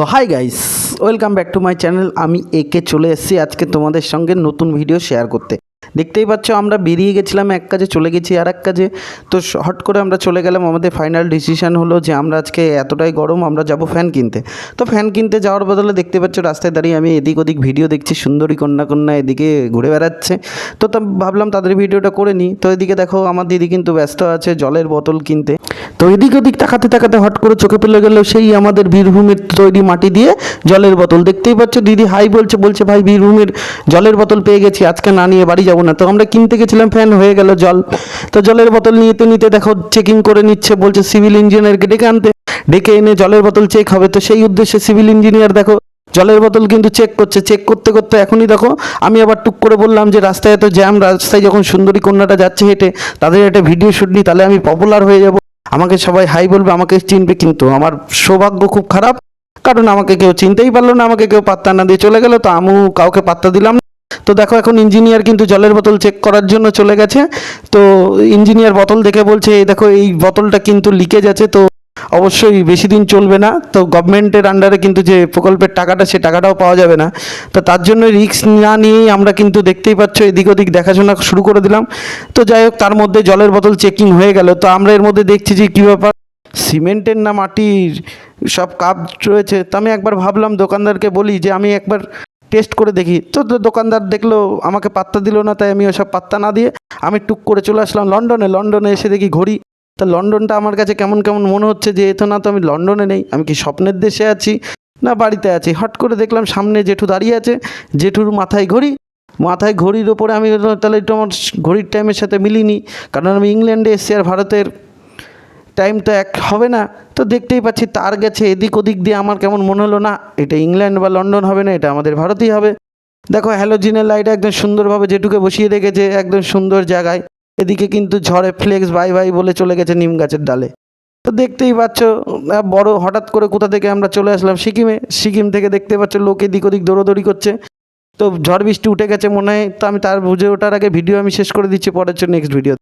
তো hi guys welcome back to my channel আমি একে চলে এসেছি আজকে তোমাদের সঙ্গে নতুন ভিডিও শেয়ার করতে। দেখতেই পাচ্ছ, আমরা বেরিয়ে গেছিলাম, এক কাজে চলে গেছি আর এক কাজে। তো হট করে আমরা চলে গেলাম, আমাদের ফাইনাল ডিসিশান হলো যে আমরা আজকে এতটাই গরম, আমরা যাব ফ্যান কিনতে। তো ফ্যান কিনতে যাওয়ার বদলে দেখতে পাচ্ছ, রাস্তায় দাঁড়িয়ে আমি এদিক ওদিক ভিডিও দেখছি, সুন্দরী কন্যা কন্যা এদিকে ঘুরে বেড়াচ্ছে। তো ভাবলাম তাদের ভিডিওটা করে নিই। তো এদিকে দেখো, আমার দিদি কিন্তু ব্যস্ত আছে, জলের বোতল কিনতে। তো এদিক ওদিক তাকাতে তাকাতে হট করে চোখে পেলে গেল সেই আমাদের বীরভূমের তৈরি মাটি দিয়ে জলের বোতল। দেখতেই পাচ্ছ, দিদি হাই বলছে বলছে, ভাই, বীরভূমের জলের বোতল পেয়ে গেছি, আজকে না নিয়ে বাড়ি যাব না। তো আমরা কিনতে গেছিলাম, ফ্যান হয়ে গেল জল। তো জলের বোতল নিতে নিতে দেখো চেকিং করে নিচ্ছে, বলছে সিভিল ইঞ্জিনিয়ারকে ডেকে আনতে। ডেকে এনে জলের বোতল চেক হবে। তো সেই উদ্দেশ্যে সিভিল ইঞ্জিনিয়ার দেখো, জলের বোতল কিন্তু চেক করছে। চেক করতে করতে এখনই দেখো, আমি আবার টুক করে বললাম যে, রাস্তায় এত জ্যাম রাস্তায় যখন সুন্দরী কন্যাটা যাচ্ছে হেঁটে, তাদের একটা ভিডিও শুট নিই, তাহলে আমি পপুলার হয়ে যাব। আমাকে সবাই হাই বলবে, আমাকে চিনবে কিন্তু। আমার সৌভাগ্য খুব খারাপ, কারণ আমাকে কেউ চিনতেই পারল না, আমাকে কেউ পাত্তা না দিয়ে চলে গেল, তো আমিও কাউকে পাত্তা দিলাম তো দেখো, এখন ইঞ্জিনিয়ার কিন্তু জলের বোতল চেক করার জন্য চলে গেছে। তো ইঞ্জিনিয়ার বোতল দেখে বলছে দেখো, এই বোতলটা কিন্তু লিকেজ আছে, তো অবশ্যই বেশি দিন চলবে না। তো গভর্নমেন্টের আন্ডারে কিন্তু যে প্রকল্পের টাকাটা, সে টাকাটাও পাওয়া যাবে না। তো তার জন্য রিস্ক না নিয়েই আমরা কিন্তু দেখতেই পাচ্ছ, এদিক ওদিক দেখাশোনা শুরু করে দিলাম। তো যাই হোক, তার মধ্যে জলের বোতল চেকিং হয়ে গেল। তো আমরা এর মধ্যে দেখছি যে কী ব্যাপার, সিমেন্টের না মাটির সব কাপ রয়েছে। তো আমি একবার ভাবলাম, দোকানদারকে বলি যে আমি একবার টেস্ট করে দেখি। তো তো দোকানদার দেখল, আমাকে পাত্তা দিল না, তাই আমি ওসব পাত্তা না দিয়ে আমি টুক করে চলে আসলাম লন্ডনে। লন্ডনে এসে দেখি ঘড়ি তা লন্ডনটা আমার কাছে কেমন কেমন মনে হচ্ছে যে এতো না তো আমি লন্ডনে নেই, আমি কি স্বপ্নের দেশে আছি না বাড়িতে আছি? হট করে দেখলাম সামনে জেঠু দাঁড়িয়ে আছে, জেঠুর মাথায় ঘড়ি, মাথায় ঘড়ির ওপরে আমি তাহলে একটু আমার ঘড়ির টাইমের সাথে মিলিনি, কারণ আমি ইংল্যান্ডে এসেছি আর ভারতের টাইম তো এক হবে না, তো দেখতেই পাচ্ছি তার গেছে এদিক ওদিক দিয়ে আমার কেমন মনে হলো না, এটা ইংল্যান্ড বা লন্ডন হবে না, এটা আমাদের ভারতই হবে। দেখো হ্যালোজিনের লাইট একদম সুন্দরভাবে যেটুকে বসিয়ে রেখেছে, একদম সুন্দর জায়গায়। এদিকে কিন্তু ঝড়ে ফ্লেক্স ভাই ভাই বলে চলে গেছে নিম গাছের ডালে। তো দেখতেই পাচ্ছ বড় হঠাৎ করে কোথা থেকে আমরা চলে আসলাম? সিকিমে। সিকিম থেকে দেখতে পাচ্ছ, লোক এদিক ওদিক দৌড়োদৌড়ি করছে। তো ঝড় বৃষ্টি উঠে গেছে মনে হয়। তো আমি তার বুঝে ওঠার আগে ভিডিও আমি শেষ করে দিচ্ছি পরের নেক্সট ভিডিও